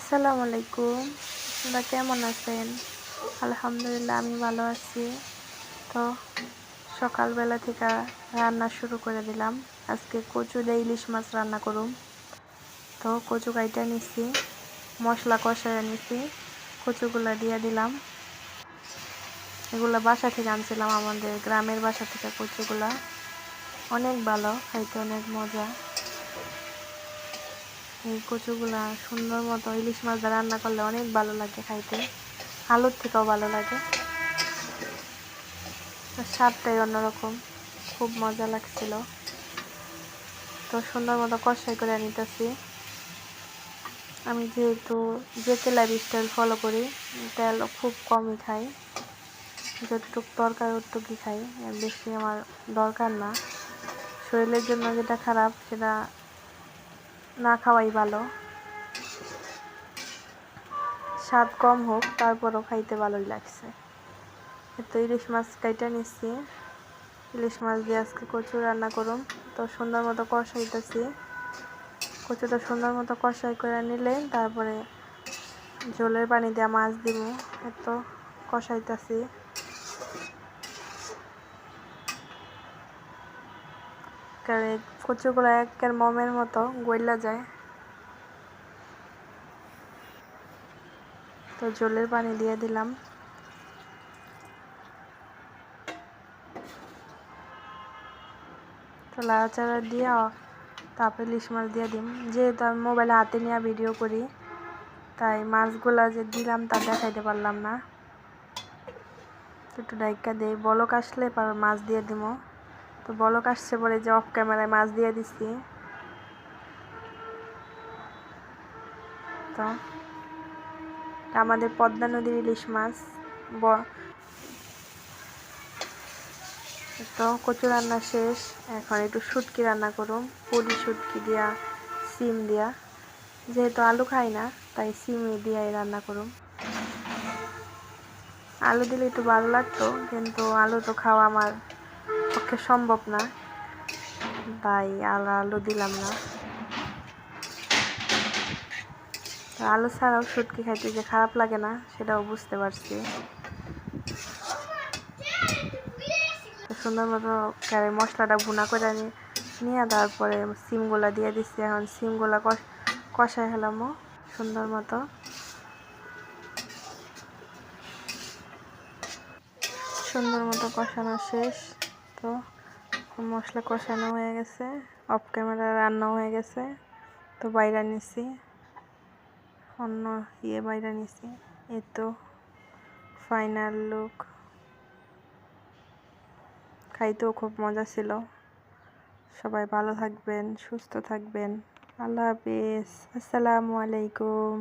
আসসালামু আলাইকুম। আপনারা কেমন আছেন? আলহামদুলিল্লাহ, আমি ভালো আছি। তো সকালবেলা থেকে রান্না শুরু করে দিলাম। আজকে কচু দিয়ে ইলিশ মাছ রান্না করুম। তো কচু কাইটা নিছি, মশলা কষায় নিছি, কচুগুলা দিয়ে দিলাম। এগুলা বাসা থেকে আনছিলাম আমাদের গ্রামের বাসা থেকে কচুগুলা। অনেক ভালো, খাইতে অনেক মজা। এই কচুগুলা সুন্দর মতো ইলিশ মাছ দিয়ে রান্না করলে অনেক ভালো লাগে খাইতে। আলুর থেকেও ভালো লাগে। স্বাদটাই অন্যরকম। খুব মজা লাগছিল। তো সুন্দর মতো কষাই করে নিতেছি। আমি যেহেতু যে তেলার স্টাইল ফলো করি, তেল খুব কমই খাই। যতটুক দরকার ওটুকুই খাই। বেশি আমার দরকার না। শরীরের জন্য যেটা খারাপ, সেটা না খাওয়াই ভালো। স্বাদ কম হোক, তারপরও খাইতে ভালোই লাগছে। তো ইলিশ মাছ কাইটা নিচ্ছি ইলিশ মাছ দিয়ে আজকে কচু রান্না করুম। তো সুন্দর মতো কষাইতেছি। কচুটা সুন্দর মতো কষাই করে নিলে তারপরে জলের পানি দিয়ে মাছ দিব। এত কষাইতেছি। কচুগুলো একের মমের মতো গইলা যায়। তো জলের পানি দিয়ে দিলাম। তো লাড়াচাড়া দিয়ে তারপরে ইলিশ মাছ দিয়ে দিম। যেহেতু আমি মোবাইলে হাতে নিয়ে ভিডিও করি, তাই মাছগুলা যে দিলাম তা দেখাইতে পারলাম না। একটু ডাইকা দিই, বলক আসলে মাছ দিয়ে দিব তো বলক আসছে পরে যে অফ ক্যামেরায় মাছ দিয়ে দিচ্ছি তো আমাদের পদ্মা নদীর ইলিশ মাছ। তো কচু রান্না শেষ। এখন একটু শুটকি রান্না করুন পুরি শুটকি দিয়া, সিম দিয়া। যেহেতু আলু খাই না, তাই সিম দিয়াই রান্না করুন আলু দিলে একটু ভালো লাগতো, কিন্তু আলু তো খাওয়া আমার পক্ষে সম্ভব না। তাই আলু আলু দিলাম না। আলু ছাড়াও শুটকি খাইতে যে খারাপ লাগে না, সেটাও বুঝতে পারছি। সুন্দর মতো মশলাটা ভুনা করে নিয়ে তারপরে সিমগুলা দিয়ে দিচ্ছি এখন সিমগুলা কষাই হেলামও সুন্দর মতো সুন্দর মতো কষানো শেষ। তো মশলা কষানো হয়ে গেছে অফ ক্যামেরা রান্না হয়ে গেছে, তো বাইরে নিছি, অন্য ইয়ে বাইরে নিছি, এই তো ফাইনাল লুক খাইতেও খুব মজা ছিল। সবাই ভালো থাকবেন, সুস্থ থাকবেন। আল্লাহ হাফিজ। আসসালামু আলাইকুম।